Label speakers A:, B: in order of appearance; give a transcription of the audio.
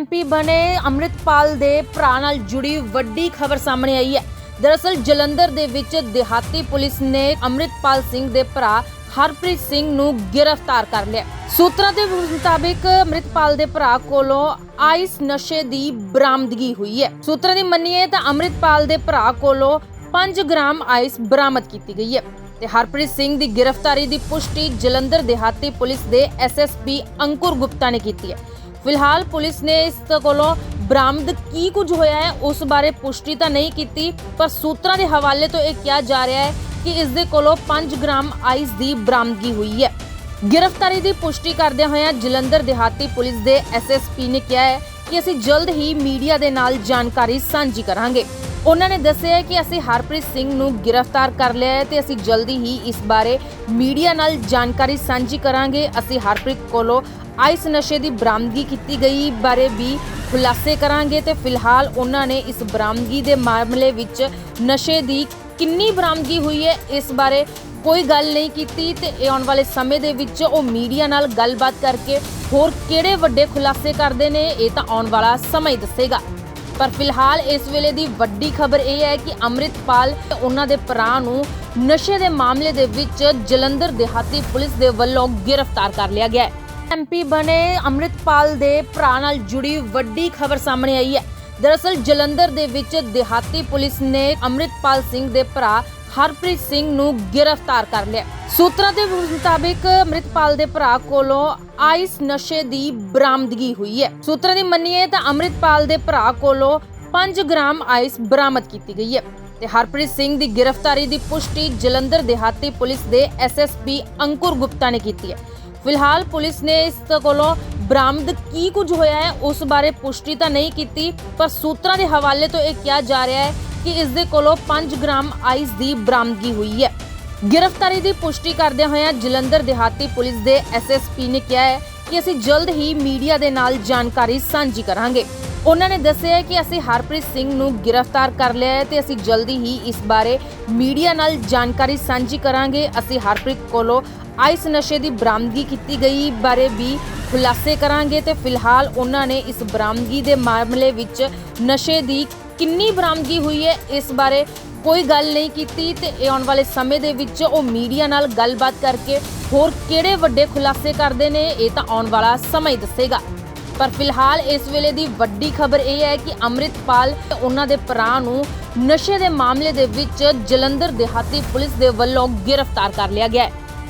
A: MP ਬਣੇ ਅੰਮ੍ਰਿਤਪਾਲ ਦੇ ਭਰਾ ਨਾਲ ਜੁੜੀ ਵੱਡੀ ਖਬਰ ਸਾਹਮਣੇ ਆਈ ਹੈ। ਦਰਅਸਲ ਜਲੰਧਰ ਦੇ ਵਿੱਚ ਦਿਹਾਤੀ ਪੁਲਿਸ ਨੇ ਅੰਮ੍ਰਿਤਪਾਲ ਸਿੰਘ ਦੇ ਭਰਾ ਹਰਪ੍ਰੀਤ ਸਿੰਘ ਨੂੰ ਗ੍ਰਿਫਤਾਰ ਕਰ ਲਿਆ। ਸੂਤਰਾਂ ਦੇ ਮੁਤਾਬਿਕ ਅੰਮ੍ਰਿਤਪਾਲ ਦੇ ਭਰਾ ਕੋਲੋਂ ਆਈਸ ਨਸ਼ੇ ਦੀ ਬਰਾਮਦਗੀ ਹੋਈ ਹੈ। ਸੂਤਰਾਂ ਦੀ ਮੰਨੀਏ ਤਾਂ ਅੰਮ੍ਰਿਤਪਾਲ ਦੇ ਭਰਾ ਕੋਲੋਂ 5 ਗ੍ਰਾਮ ਆਈਸ ਬਰਾਮਦ ਕੀਤੀ ਗਈ ਹੈ ਤੇ ਹਰਪ੍ਰੀਤ ਸਿੰਘ ਦੀ ਗ੍ਰਿਫਤਾਰੀ ਦੀ ਪੁਸ਼ਟੀ ਜਲੰਧਰ ਦਿਹਾਤੀ ਪੁਲਿਸ ਦੇ ਐਸਐਸਪੀ ਅੰਕੁਰ ਗੁਪਤਾ ਨੇ ਕੀਤੀ ਹੈ। ਫਿਲਹਾਲ ਪੁਲਿਸ ਨੇ ਇਸ ਕੋਲੋਂ ਬਰਾਮਦ ਕੀ ਕੁਝ ਹੋਇਆ ਹੈ, ਉਸ ਬਾਰੇ ਪੁਸ਼ਟੀ ਤਾਂ ਨਹੀਂ ਕੀਤੀ, ਪਰ ਸੂਤਰਾਂ ਦੇ ਹਵਾਲੇ ਤੋਂ ਇਹ ਕਿਹਾ ਜਾ ਰਿਹਾ ਹੈ ਕਿ ਇਸ ਦੇ ਕੋਲੋਂ 5 ਗ੍ਰਾਮ ਆਈਸ ਦੀ ਬਰਾਮਦਗੀ ਹੋਈ ਹੈ। ਗ੍ਰਿਫਤਾਰੀ ਦੀ ਪੁਸ਼ਟੀ ਕਰਦਿਆਂ ਹੋਇਆਂ ਜਲੰਧਰ ਦਿਹਾਤੀ ਪੁਲਿਸ ਦੇ ਐਸਐਸਪੀ ਨੇ ਕਿਹਾ ਹੈ ਕਿ ਅਸੀਂ ਜਲਦ ਹੀ ਮੀਡੀਆ ਦੇ ਨਾਲ ਜਾਣਕਾਰੀ ਸਾਂਝੀ ਕਰਾਂਗੇ। ਉਹਨਾਂ ਨੇ ਦੱਸਿਆ ਕਿ ਅਸੀਂ ਹਰਪ੍ਰੀਤ ਸਿੰਘ ਨੂੰ ਗ੍ਰਿਫਤਾਰ ਕਰ ਲਿਆ ਹੈ ਤੇ ਅਸੀਂ ਜਲਦੀ ਹੀ ਇਸ ਬਾਰੇ ਮੀਡੀਆ ਨਾਲ ਜਾਣਕਾਰੀ ਸਾਂਝੀ ਕਰਾਂਗੇ। ਅਸੀਂ ਹਰਪ੍ਰੀਤ ਕੋਲੋਂ ਆਈਸ ਨਸ਼ੇ ਦੀ ਬਰਾਮਦਗੀ ਕੀਤੀ ਗਈ ਬਾਰੇ ਵੀ ਖੁਲਾਸੇ ਕਰਾਂਗੇ ਤੇ ਫਿਲਹਾਲ ਉਹਨਾਂ ਨੇ ਇਸ ਬਰਾਮਦਗੀ ਦੇ ਮਾਮਲੇ ਵਿੱਚ ਨਸ਼ੇ ਦੀ ਕਿੰਨੀ ਬਰਾਮਦਗੀ ਹੋਈ ਹੈ, ਇਸ ਬਾਰੇ ਕੋਈ ਗੱਲ ਨਹੀਂ ਕੀਤੀ ਤੇ ਇਹ ਆਉਣ ਵਾਲੇ ਸਮੇਂ ਦੇ ਵਿੱਚ ਉਹ ਮੀਡੀਆ ਨਾਲ ਗੱਲਬਾਤ ਕਰਕੇ ਹੋਰ ਕਿਹੜੇ ਵੱਡੇ ਖੁਲਾਸੇ ਕਰਦੇ ਨੇ, ਇਹ ਤਾਂ ਆਉਣ ਵਾਲਾ ਸਮਾਂ ਹੀ ਦੱਸੇਗਾ। ਪਰ ਫਿਲਹਾਲ ਇਸ ਵੇਲੇ ਦੀ ਵੱਡੀ ਖਬਰ ਇਹ ਹੈ ਕਿ ਅੰਮ੍ਰਿਤਪਾਲ ਉਹਨਾਂ ਦੇ ਭਰਾ ਨੂੰ ਨਸ਼ੇ ਦੇ ਮਾਮਲੇ ਦੇ ਵਿੱਚ ਜਲੰਧਰ ਦਿਹਾਤੀ ਪੁਲਿਸ ਦੇ ਵੱਲੋਂ ਗ੍ਰਿਫਤਾਰ ਕਰ ਲਿਆ ਗਿਆ ਹੈ। ਐਮਪੀ ਬਣੇ ਅੰਮ੍ਰਿਤਪਾਲ ਦੇ ਭਰਾ ਨਾਲ ਜੁੜੀ ਵੱਡੀ ਖਬਰ ਸਾਹਮਣੇ ਆਈ ਹੈ। ਦਰਅਸਲ ਜਲੰਧਰ ਦੇ ਵਿੱਚ ਦਿਹਾਤੀ ਪੁਲਿਸ ਨੇ ਅੰਮ੍ਰਿਤਪਾਲ ਸਿੰਘ ਦੇ ਭਰਾ ਹਰਪ੍ਰੀਤ ਸਿੰਘ ਨੂੰ ਗ੍ਰਿਫਤਾਰ ਕਰ ਲਿਆ। ਸੂਤਰਾਂ ਦੇ ਮੁਤਾਬਿਕ ਅੰਮ੍ਰਿਤਪਾਲ ਦੇ ਭਰਾ ਕੋਲੋਂ ਆਈਸ ਨਸ਼ੇ ਦੀ ਬਰਾਮਦਗੀ ਹੋਈ ਹੈ। ਸੂਤਰਾਂ ਦੀ ਮੰਨੀਏ ਤਾਂ ਅੰਮ੍ਰਿਤਪਾਲ ਦੇ ਭਰਾ ਕੋਲੋਂ 5 ਗ੍ਰਾਮ ਆਈਸ ਬਰਾਮਦ ਕੀਤੀ ਗਈ ਹੈ ਤੇ ਹਰਪ੍ਰੀਤ ਸਿੰਘ ਦੀ ਗ੍ਰਿਫਤਾਰੀ ਦੀ ਪੁਸ਼ਟੀ ਜਲੰਧਰ ਦਿਹਾਤੀ ਪੁਲਿਸ ਦੇ ਐਸਐਸਪੀ ਅੰਕੁਰ ਗੁਪਤਾ ਨੇ ਕੀਤੀ ਹੈ। ਫਿਲਹਾਲ ਪੁਲਿਸ ਨੇ ਇਸ ਕੋਲੋਂ ਬਰਾਮਦ ਕੀ ਕੁਝ ਹੋਇਆ ਹੈ, ਉਸ ਬਾਰੇ ਪੁਸ਼ਟੀ ਤਾਂ ਨਹੀਂ ਕੀਤੀ, ਪਰ ਸੂਤਰਾਂ ਦੇ ਹਵਾਲੇ ਤੋਂ ਇਹ ਕਿਹਾ ਜਾ ਰਿਹਾ ਹੈ ਕਿ ਇਸ ਦੇ ਕੋਲੋਂ 5 ਗ੍ਰਾਮ ਆਈਸ ਦੀ ਬਰਾਮਦਗੀ ਹੋਈ ਹੈ। ਗ੍ਰਿਫਤਾਰੀ ਦੀ ਪੁਸ਼ਟੀ ਕਰਦਿਆਂ ਹੋਇਆਂ ਜਲੰਧਰ ਦਿਹਾਤੀ ਪੁਲਿਸ ਦੇ ਐਸਐਸਪੀ ਨੇ ਕਿਹਾ ਹੈ ਕਿ ਅਸੀਂ ਜਲਦ ਹੀ ਮੀਡੀਆ ਦੇ ਨਾਲ ਜਾਣਕਾਰੀ ਸਾਂਝੀ ਕਰਾਂਗੇ। ਉਹਨਾਂ ਨੇ ਦੱਸਿਆ ਕਿ ਅਸੀਂ ਹਰਪ੍ਰੀਤ ਸਿੰਘ ਨੂੰ ਗ੍ਰਿਫਤਾਰ ਕਰ ਲਿਆ ਹੈ ਤੇ ਅਸੀਂ ਜਲਦੀ ਹੀ ਇਸ ਬਾਰੇ ਮੀਡੀਆ ਨਾਲ ਜਾਣਕਾਰੀ ਸਾਂਝੀ ਕਰਾਂਗੇ। ਅਸੀਂ ਹਰਪ੍ਰੀਤ ਕੋਲੋਂ ਆਈਸ ਨਸ਼ੇ ਦੀ ਬਰਾਮਦਗੀ ਕੀਤੀ ਗਈ ਬਾਰੇ ਵੀ ਖੁਲਾਸੇ ਕਰਾਂਗੇ ਤੇ ਫਿਲਹਾਲ ਉਹਨਾਂ ਨੇ ਇਸ ਬਰਾਮਦਗੀ ਦੇ ਮਾਮਲੇ ਵਿੱਚ ਨਸ਼ੇ ਦੀ ਕਿੰਨੀ ਬਰਾਮਦਗੀ ਹੋਈ ਹੈ, ਇਸ ਬਾਰੇ ਕੋਈ ਗੱਲ ਨਹੀਂ ਕੀਤੀ ਤੇ ਇਹ ਆਉਣ ਵਾਲੇ ਸਮੇਂ ਦੇ ਵਿੱਚ ਉਹ ਮੀਡੀਆ ਨਾਲ ਗੱਲਬਾਤ ਕਰਕੇ ਹੋਰ ਕਿਹੜੇ ਵੱਡੇ ਖੁਲਾਸੇ ਕਰਦੇ ਨੇ, ਇਹ ਤਾਂ ਆਉਣ ਵਾਲਾ ਸਮਾਂ ਹੀ ਦੱਸੇਗਾ। ਪਰ ਫਿਲਹਾਲ ਇਸ ਵੇਲੇ ਦੀ ਵੱਡੀ ਖਬਰ ਇਹ ਹੈ ਕਿ ਅੰਮ੍ਰਿਤਪਾਲ ਉਹਨਾਂ ਦੇ ਭਰਾ ਨੂੰ ਨਸ਼ੇ ਦੇ ਮਾਮਲੇ ਦੇ ਵਿੱਚ ਜਲੰਧਰ ਦਿਹਾਤੀ ਪੁਲਿਸ ਦੇ ਵੱਲੋਂ ਗ੍ਰਿਫਤਾਰ ਕਰ ਲਿਆ ਗਿਆ ਹੈ।